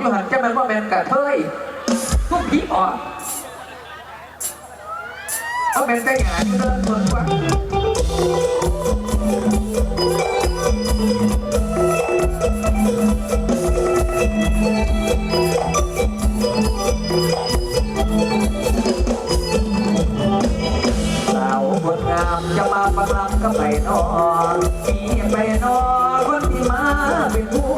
อยู่หันจะแม่นว่าแมนกะเทยทุกผีปอบเอาแมนแต่งงานอยู่เดินเมืองกว่าสาวคนงามจะมาประลังก็ไปนอนมีไปนอนคนที่มาเป็นผู้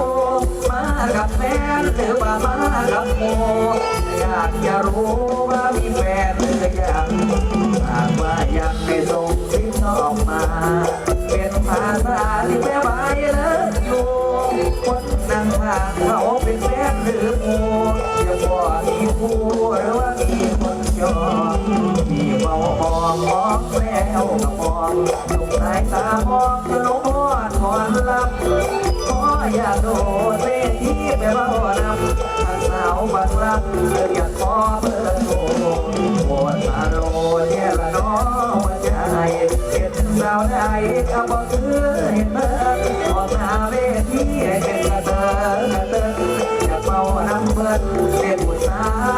กับแฟนหรือว่ามากับโมอยากจะรู้ว่ามีแฟนหรือยังหากว่ายังไม่ส่งสิ่งออกมา เป็นภาษาที่แปลว่เลิกอยู่คนนั่งข้างเขาเป็นแฟนหรือโมอย่าบอกมีผู้หรือว่ามี คนจองที่เมามองมองแล้วก็มองลูกสายตามองจนหัวถอนลับขออย่าโดดเวทีไปเบานำถ้าสาวบังรับออยากขอเบอร์โทรโอนมาโรเนี่ยละน้องว่าใจเป็นสาวใดก็บอกคือเห็นเบอร์ออกหน้าเวทีเป็นกระเตอกระเตออยากเมาน้ำเบิดเป็นผู้สาว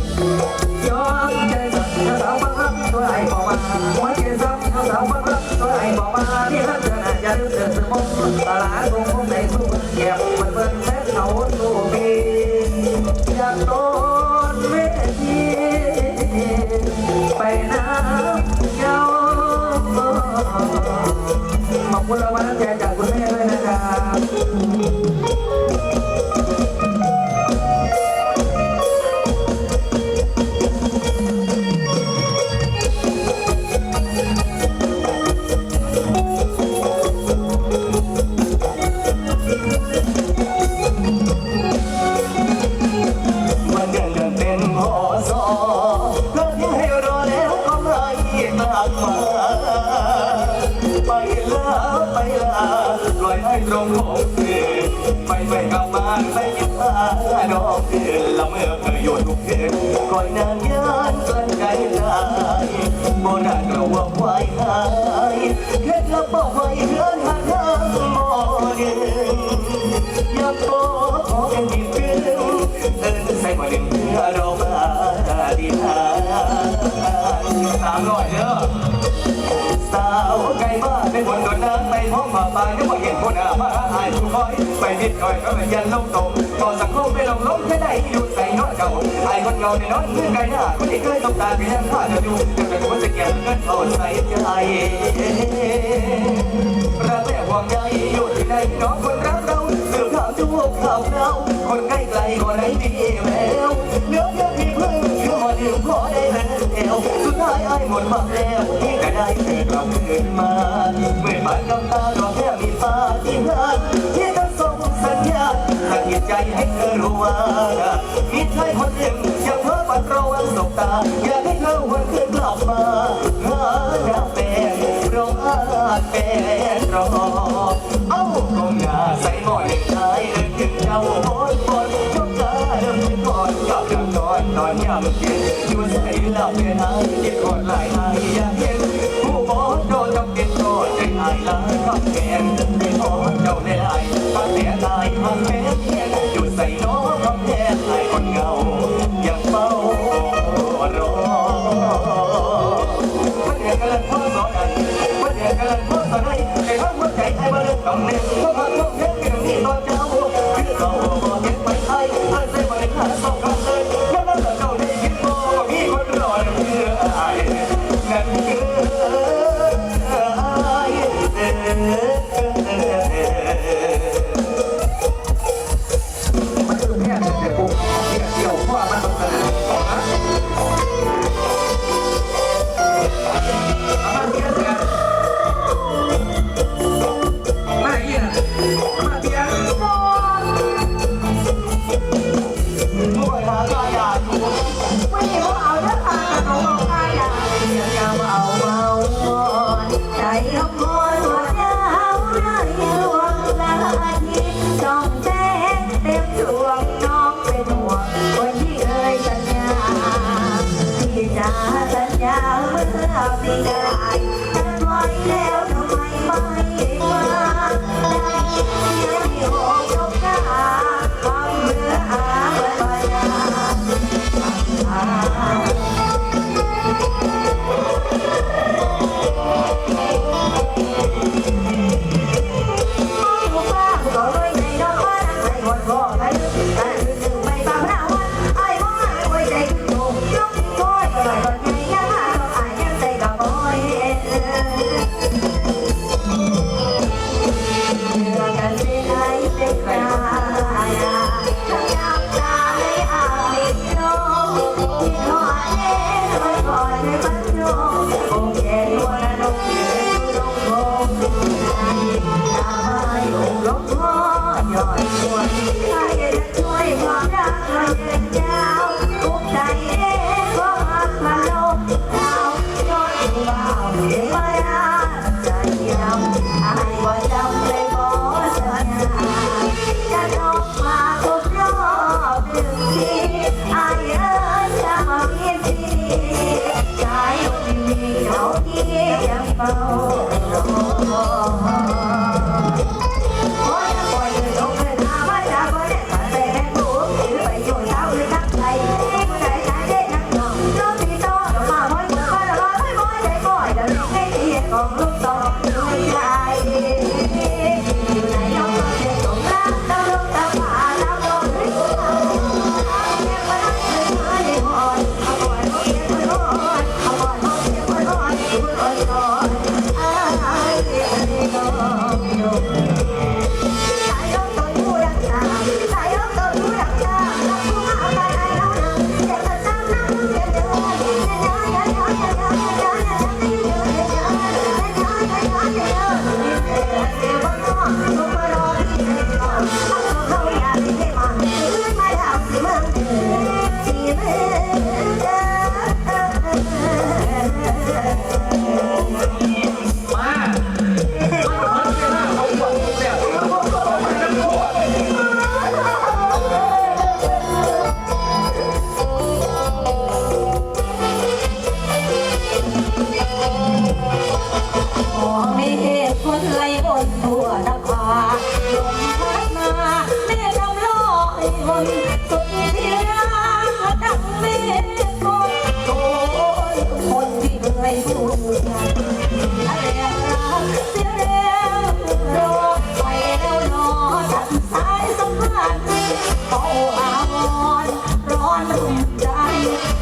า ให้ตรงของเธอไปไปกลับมาไม่คิดมาดอกเดือละเมื่อเธออยู่ทุกคืนก่อยนานยานกลั้นใจได้โบราณเราว่าไว้หายเคล็ดลับบอกไว้เพื่อนหาทางหมอเดินอยากบอขอเป็นที่เพื่อนเอินใส่มาหนึ่งเพื่อเรามาดีทานสามร้อยเด้อสาวไก่บ้าเป็นคนโดนน้ำไปท้องมาปานนึกว่าเห็นคนอามาหา คอยไปนิดหน่อยก็เป็นยันลงตรงก่อนสังคมไม่ลงล้มแค่ไหนอยู่ใส่นอนเก่าไอ้คนเงาในนอนเพื่อนไก่หน้าคนที่เคยต้องตาไปยังข้าจะอยู่จะเป็นคนจะเก็บเงินเอาใส่ใจรักแม่หวังใยอยู่ที่ไหนน้องคนรักเราเสื่อข่าวจูบข่าวเราคนใกล้ไกลก็ไหนดีแล้วเนื้อเยอพี่พึ่งคือมาดื่มขอได้แล้เอวสุด ท้ายไอ้หมดหวังแล้วที่จะได้เธอกลับคืนมาเมื่อบานกำตาก็แค่มีฟ้าที่งานที่ต้งส่งสัญญาณตั้งใจให้เธอรู้ว่ามีใครคนหนึ่งยังเพ้อฝันระวังสบตา อยากให้เธอวันคืนกลับมา เหลับเป็นหายยิ่งกดหลหายอยา เบาอ่อนร้อนรุ่มใจ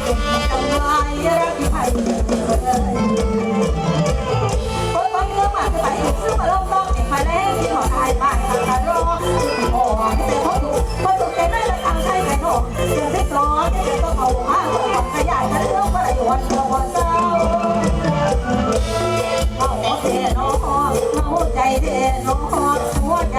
เป็นกำไรรักที่ไทยเลยคนบ้านเมื่อมาจะไปซื้อาเล่าต้องเองมาเล่นที่หอไทยบ้านทางการออ่อนเสียพ่อถูพอถูกแต่ไม่ละทางใช่ไหมหนอเสีงร้อนเสียงต้องเอามาขยายกันเรื่องประโยชน์ตัวเจ้าเอาเสีน้อเอาใจเน้อหัวใจ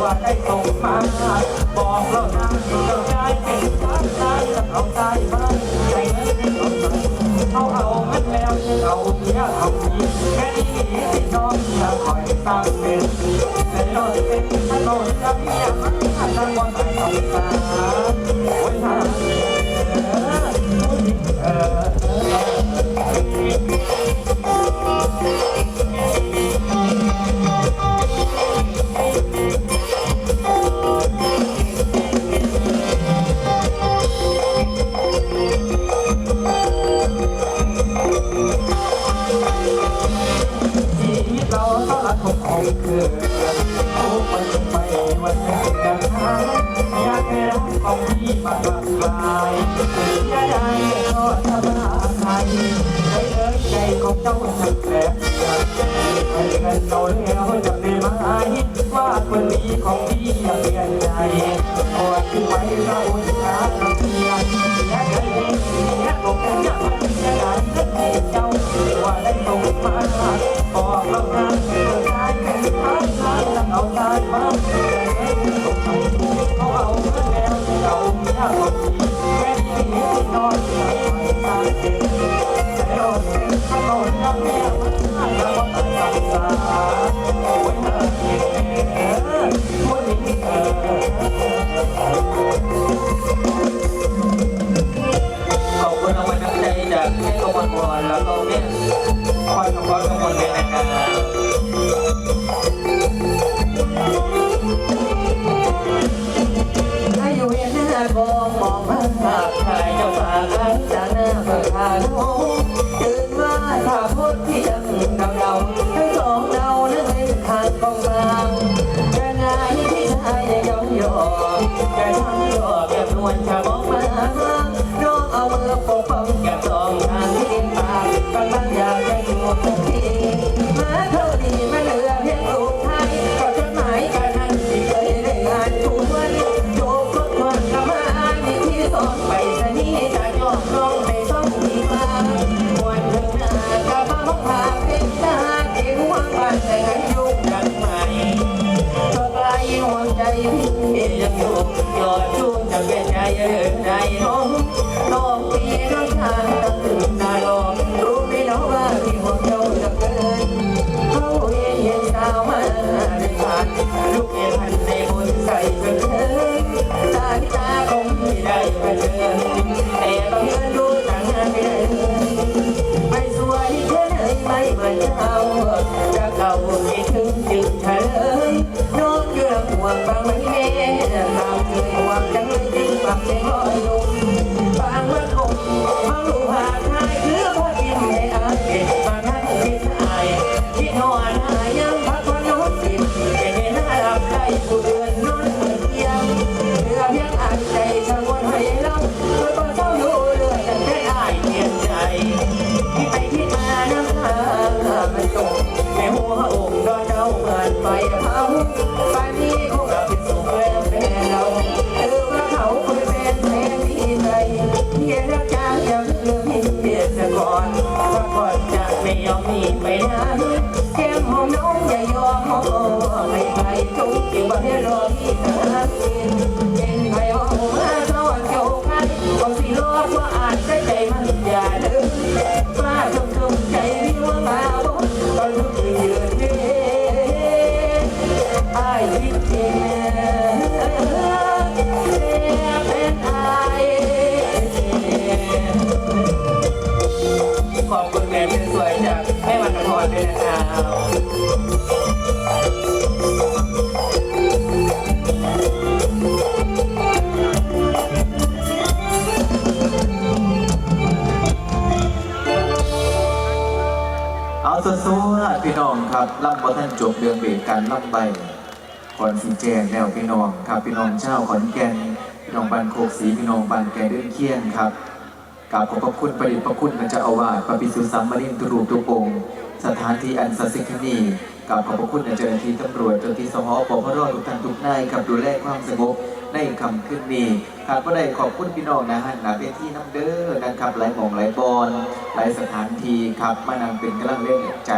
ว่าได้ส่งมา บอกแล้วนะที่เราได้เป็นทางใจจะเอาใจบ้าใจไม่ได้เอาใจเขาเอามันแล้วเอาเนี้ยเอาดีแค่นี้ติดน้องจะคอยตามเป็นแต่นอนเป็นถนนจะมีอย่างนั้นถ้าว่าไม่เอาตาโอ้ไหน เงินเราแล้วจำได้ไหมว่าคนนี้ของพี่อย่าเปลี่ยนใจปวดที่ไว้เราช้าเพียงอยากให้ดีอยากบอกกันอยากมันอกได้เงินให้เจ้าว่าได้ตรงมาบอกเรางานเกิดได้เป็นทางทางแล้วเอาได้มาเขาเอาเงินแล้วเอาเมียของพี่แม่ที่ที่นอนไม่ตายเอง แล้วก็แม่คอยกำลังกำลังเลยนะครับให้อยู่เวียนหน้ากองมองมาภาพถ่ายเจ้าฝากันจากหน้าเปิดทางโอ้ตื่นมาถ้าพที่ยงดำเดาทั้งสองเดานื่งในทางกองกลางจะไงที่ชายจะยอมยอมจะทำยอมแบบนวลชา ดชุ่มจะเป็นใจเอินใจน้องน้องปีน้องทางตั้งนาลอ จึ ขอบคุณแม่สวยจากแม่วันพรด้วยนะครับ สวัสดีพี่น้องครับล่ำบอท่านจบเรื่องเบรกการล่ำไปก่อนสีแจงแล้วพี่น้องครับพี่น้องเช่าขอนแก่นพี่น้องบานโคกศรีพี่น้องบานแก่เดินเคียงครับกราบขอบพระคุณประดิษฐ์พระคุณพระเจ้าอาวาสพระภิกษุสัมมารินทรูปทุกองสถานที่อันศักดิ์สิทธิ์ที่นี่กราบขอบพระคุณเจ้าหน้าที่ตำรวจเจ้าหน้าที่สหปพรทุกท่านทุกนายครับดูแลความสงบ ในคำขึ้นนี้ครับก็ได้ขอบคุณพี่น้องนะฮะหนาเวทีน้ำเด้อนะครับหลายหมองหลายบอลหลายสถานที่ครับมานำเป็นกำลังเล่นใจ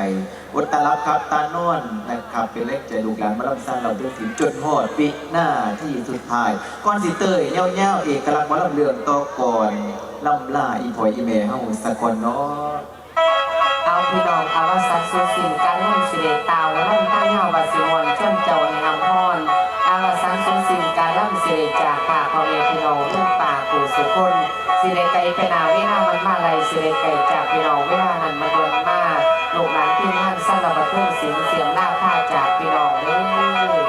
วัตลับครับตานอนนะครับเป็นเล็กใจลูกหลานมาลำซานเราเดินถึงจนหอดปิหน้าที่สุดท้ายก่อนสิเตยเงี้ยวเงี้ยวเอกลักษณ์มาลำเรื่องต่อก่อนลำล่าอีพอยอีเมเฮาสะกอนเนาะเอาพี่น้องเอาว่าสัตว์สุสิ่งการเงินสิเดตาวและร่มตั้งเฮาบาสิมวนชนเจ้า การร่ำสิเดจากป่าพ่อแม่พี่น้องเรื่องป่าปู่สุคนสิเดไก่ไปนาเวลามันมาไรสิเดไก่จากพี่น้องเวลาหันมาดวนมาลูกหลานที่นั่นสั้นระบัดเรื่งสียงเสียงหน้าผ้าจากพี่น้องเด้อ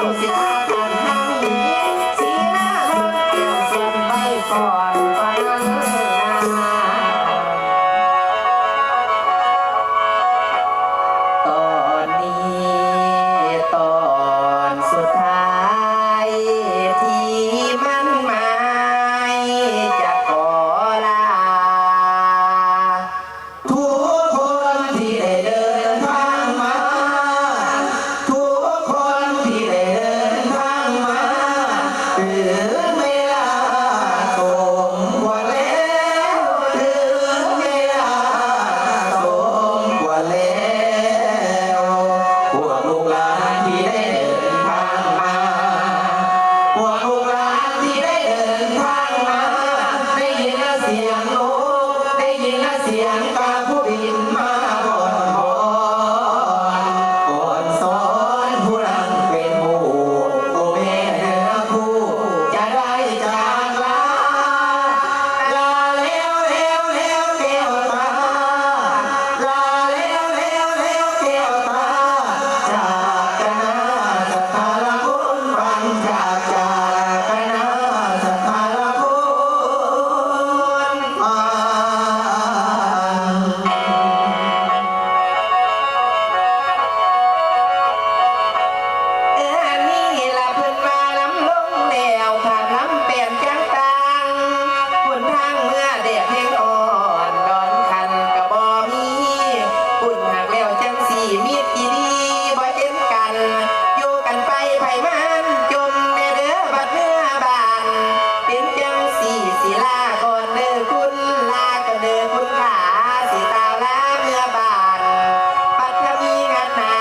Gracias.